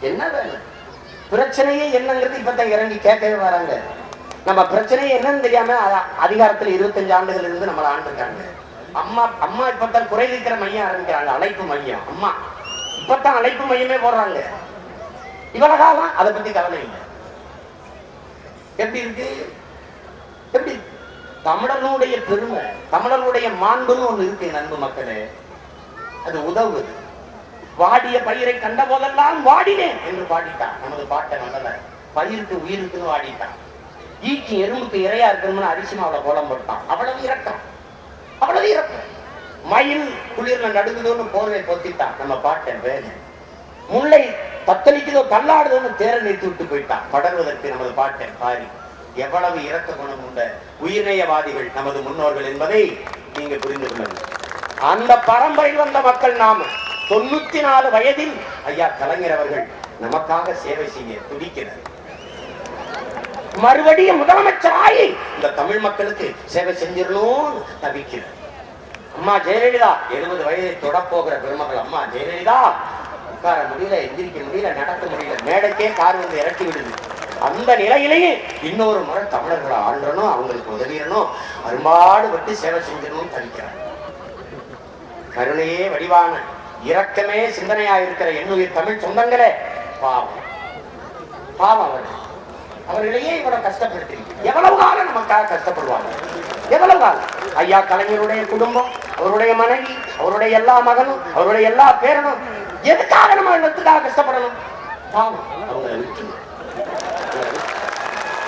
என்ன வேணும்? பிரச்சனையே என்னங்கிறது இப்பதான் இறங்கி கேட்கவே வராங்க. நம்ம பிரச்சனையே என்னன்னு தெரியாம அதிகாரத்துல இருபத்தஞ்சு ஆண்டுகள் இருந்து நம்மளை ஆண்டிருக்காங்க. அம்மா அம்மா இப்பதான் குறை தீர்க்கிற மையம் ஆரம்பிக்கிறாங்க அழைப்பு மையம். அம்மா இப்பதான் அழைப்பு மையமே போடுறாங்க. இவ்வளவு காலம் அதை பத்தி கவலை இல்லை. எப்படி இருக்கு? எப்படி? தமிழனுடைய பெருமை தமிழனுடைய மாண்புன்னு ஒண்ணு இருக்கு நண்பு மக்களே. அது உதவுது. வாடிய பயிரை கண்ட போதெல்லாம் வாடினேன் என்று பாடிட்டான். நமது பாட்டை நல்லல பயிருக்கு உயிருக்குன்னு வாடிட்டான். ஈக்கு எறும்புக்கு இரையா இருக்கணும்னு அரிசிமாவில கோலம் போட்டான். அவ்வளவு இறக்கம் அவ்வளவு இறக்கம் மயில் குளிர்ல நடுங்குதோன்னு போர்வை பொத்திட்டான். நம்ம பாட்டை வேறு முல்லை தத்தளிக்குதோ தள்ளாடுதோன்னு தேர நிறுத்தி விட்டு போயிட்டான். படர்வதற்கு நமது பாட்டை பாரி. எவ்வளவு இறக்க குணம் உண்ட உயிர்நேயவாதிகள் நமது முன்னோர்கள் என்பதை நீங்க புரிந்து கொள்ளுங்கள் அந்த பரம்பரையில் வந்த மக்கள் நாம தொண்ணூத்தி நாலு வயதில் ஐயா கலைஞர் அவர்கள் நமக்காக சேவை செய்ய துடிக்கிறார். மறுபடியும் முதலமைச்சர் ஆகி இந்த தமிழ் மக்களுக்கு சேவை செஞ்சிடணும்னு தவிக்கிறார். அம்மா ஜெயலலிதா எழுபது வயதை தொடப்போகிற பெருமகள் அம்மா ஜெயலலிதா உட்கார முடியல எந்திரிக்க முடியல நடக்க முடியல மேடைக்கே கார் வந்து இறக்கி விடுது. அந்த நிலையிலேயே இன்னொரு முறை தமிழர்களை ஆண்டணும் அவங்களுக்கு உதவிடணும் அரும்பாடுபட்டு சேவை செஞ்சிடணும் தவிக்கிறார். கருணையே வடிவான இரக்கமே சிந்தனையா இருக்கிற என்னுயிர் தமிழ் சொந்தங்களே. பாவம். பாவம் அவர்கள். அவர்களையே இவ்வளவு கஷ்டப்படுத்தி எவ்வளவு காலம் நமக்காக கஷ்டப்படுவாங்க? எவ்வளவு காலம்? ஐயா கலைஞருடைய குடும்பம் அவருடைய மனைவி அவருடைய எல்லா மகனும் அவருடைய எல்லா பேரனும் எதுக்காக நம்ம இடத்துக்காக கஷ்டப்படணும்? பாவம். அவங்களை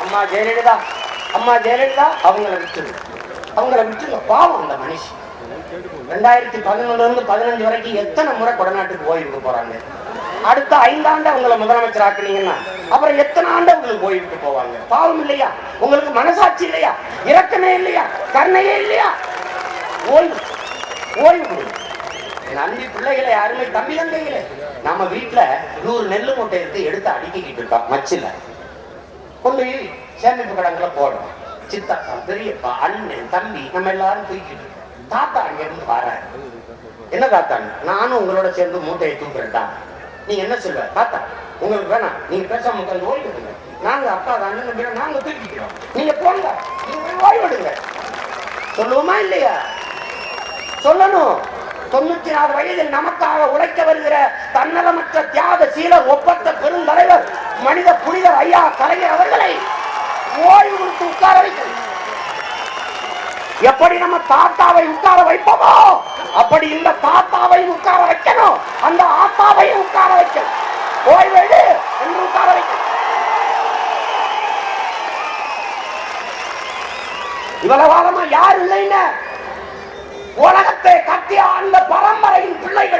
அம்மா ஜெயலலிதா அம்மா ஜெயலலிதா அவங்கள விட்டுருங்க அவங்கள விட்டுருங்க. பாவம் அந்த மனுஷன். ரெண்டாயிரத்தி பதினொன்னுல இருந்து பதினஞ்சு வரைக்கும் எத்தனை முறை கொடநாட்டுக்கு ஓய்வுக்கு போறாங்க? அடுத்த ஐந்தாண்டு அவங்கள முதலமைச்சர் ஆக்குனீங்கன்னா அப்புறம் எத்தனை ஆண்டு அவங்களுக்கு ஓய்வுக்கு போவாங்க? பாவம் இல்லையா? உங்களுக்கு மனசாட்சி இல்லையா? இரக்கமே இல்லையா? கருணையே இல்லையா? ஓய்வு ஓய்வு. கொடுங்க என் அன்பி பிள்ளைகளை யாருமே தம்பி தந்தைகளே நம்ம வீட்டுல நூறு நெல்லு மூட்டை எடுத்து எடுத்து அடுக்கிக்கிட்டு இருக்கோம் மச்சில. கொண்டு போய் சேமிப்பு கடங்களை போடுறோம் சித்தப்பா பெரியப்பா அண்ணன் தம்பி நம்ம எல்லாரும் தூக்கிட்டு இருக்கோம். தாத்தா அங்கிருந்து வராரு என்ன தாத்தா நானும் உங்களோட சேர்ந்து மூட்டையை தூக்குறேன்டா நீங்க என்ன சொல்லுவ தாத்தா உங்களுக்கு வேணாம். நீங்க பேசாம உட்கார்ந்து ஓய்வு நாங்க அப்பா அண்ணன் நாங்க தூக்கிக்கிறோம். நீங்க போங்க. நீங்க ஓய்வெடுங்க. சொல்லுவோமா இல்லையா? சொல்லணும். தொண்ணூத்தி நாலு வயதில் நமக்காக உழைக்க வருகிற தன்னலமற்ற தியாக சீல ஒப்பற்ற பெருந்தலைவர் மனித புனிதர் ஐயா கலைஞர் அவர்களை ஓய்வு கொடுத்து உட்கார வைக்கணும் எப்படி நம்ம தாத்தாவை உட்கார வைப்போமோ அப்படி இந்த தாத்தாவை உட்கார வைக்கணும். அந்த ஆத்தாவை உட்கார வைக்கணும். ஓய்வு என்று உட்கார வைக்கணும். இவ்வளவு காலமா யார் இல்லைன்னு? உலகத்தை கட்டிய அந்த பரம்பரையின் பிள்ளைகள்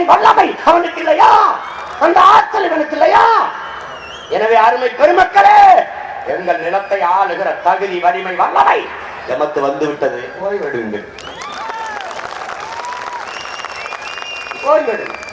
என் வல்லமை அவனுக்கு இல்லையா? அந்த ஆற்றல் இவனுக்கு இல்லையா? எனவே அருமை பெருமக்களே எங்கள் நிலத்தை ஆளுகிற தகுதி வலிமை வல்லமை எமக்கு வந்து விட்டது ஓய்வெடுங்கள் ஓய்வெடுங்கள்